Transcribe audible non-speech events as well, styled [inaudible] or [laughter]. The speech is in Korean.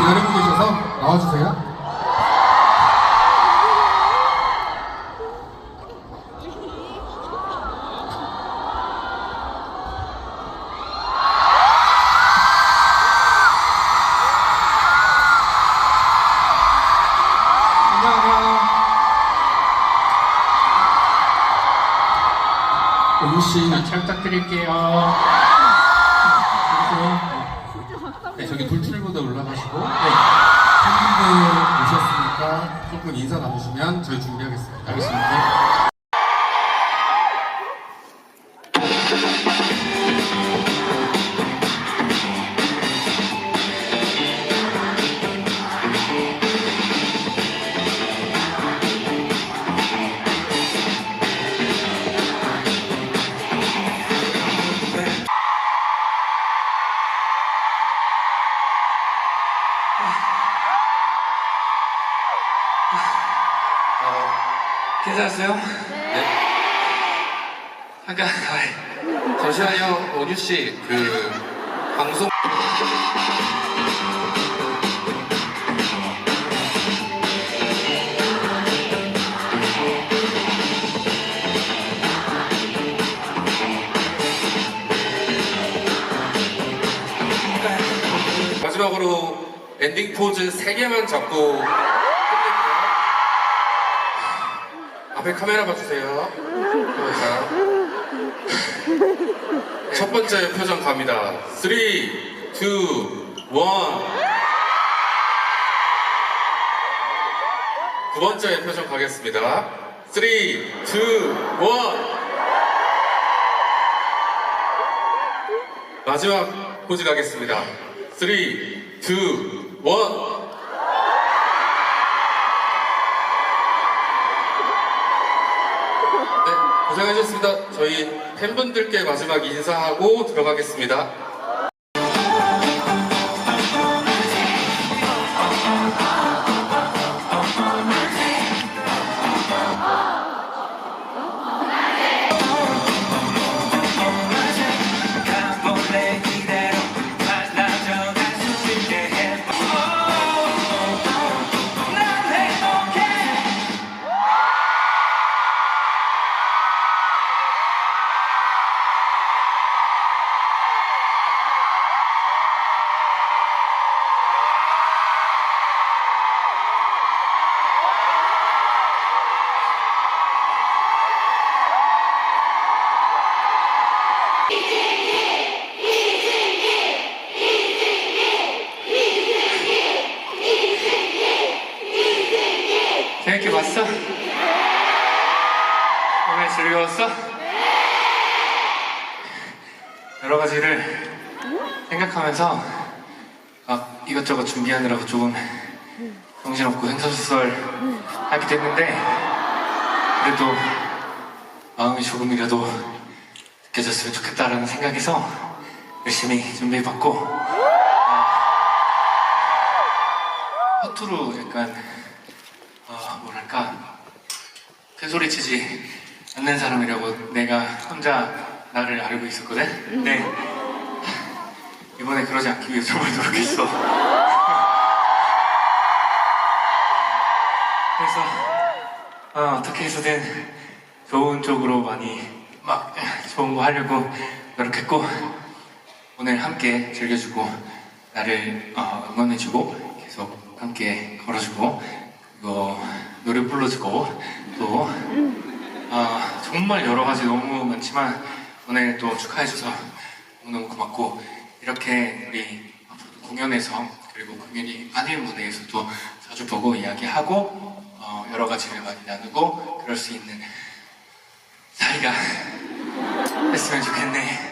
기다리고 계셔서 나와주세요. 씨, 잘 부탁드릴게요. 네, 저기 돌출보다 올라가시고 네, 팬분들 오셨으니까 조금 인사 나누시면 저희 준비하겠습니다. 알겠습니다. 괜찮으세요? 네. 잠깐, 아이, 잠시만요, 원유 씨. 그 방송. 마지막으로 엔딩 포즈 3개만 잡고 앞에 카메라 봐주세요. 자, 첫 번째 표정 갑니다. 3, 2, 1. 두 번째 표정 가겠습니다. 3, 2, 1. 마지막 포즈 가겠습니다. 3, 2, 1. 네, 고생하셨습니다. 저희 팬분들께 마지막 인사하고 들어가겠습니다. 재밌게 봤어? 오늘 즐거웠어? 여러 가지를 생각하면서 막 이것저것 준비하느라고 조금 정신없고 횡설수설 하게 됐는데 그래도 마음이 조금이라도 느껴졌으면 좋겠다라는 생각에서 열심히 준비해봤고 어, 허투루 약간 어, 뭐랄까 큰 소리 치지 않는 사람이라고 내가 혼자 나를 알고 있었거든. 근데 이번에 그러지 않기 위해 정말 노력했어. [laughs] 그래서 어, 어떻게 해서든 좋은 쪽으로 많이 막 좋은 거 하려고 노력했고 오늘 함께 즐겨주고 나를 어, 응원해주고 계속 함께 걸어주고 그리고 노래 불러주고 또 아, 정말 여러 가지 너무 많지만 오늘 또 축하해줘서 너무너무 고맙고 이렇게 우리 공연에서 그리고 공연이 아닌 무대에서도 자주 보고 이야기하고 어, 여러 가지를 많이 나누고 그럴 수 있는 사이가 됐으면 좋겠네.